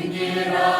Indira.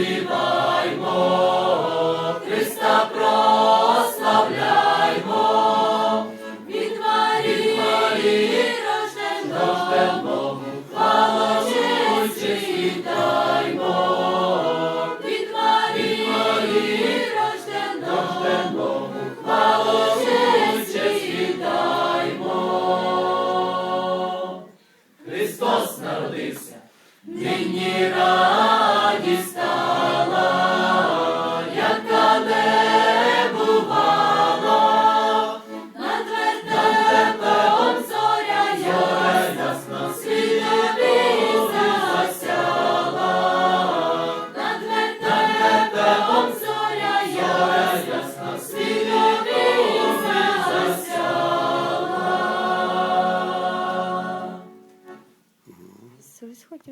Співаймо, Христа прославляймо, від Марії рождено, хвала честі даймо, від Марії рождено, хвала честі даймо. Христос народився, нині радий.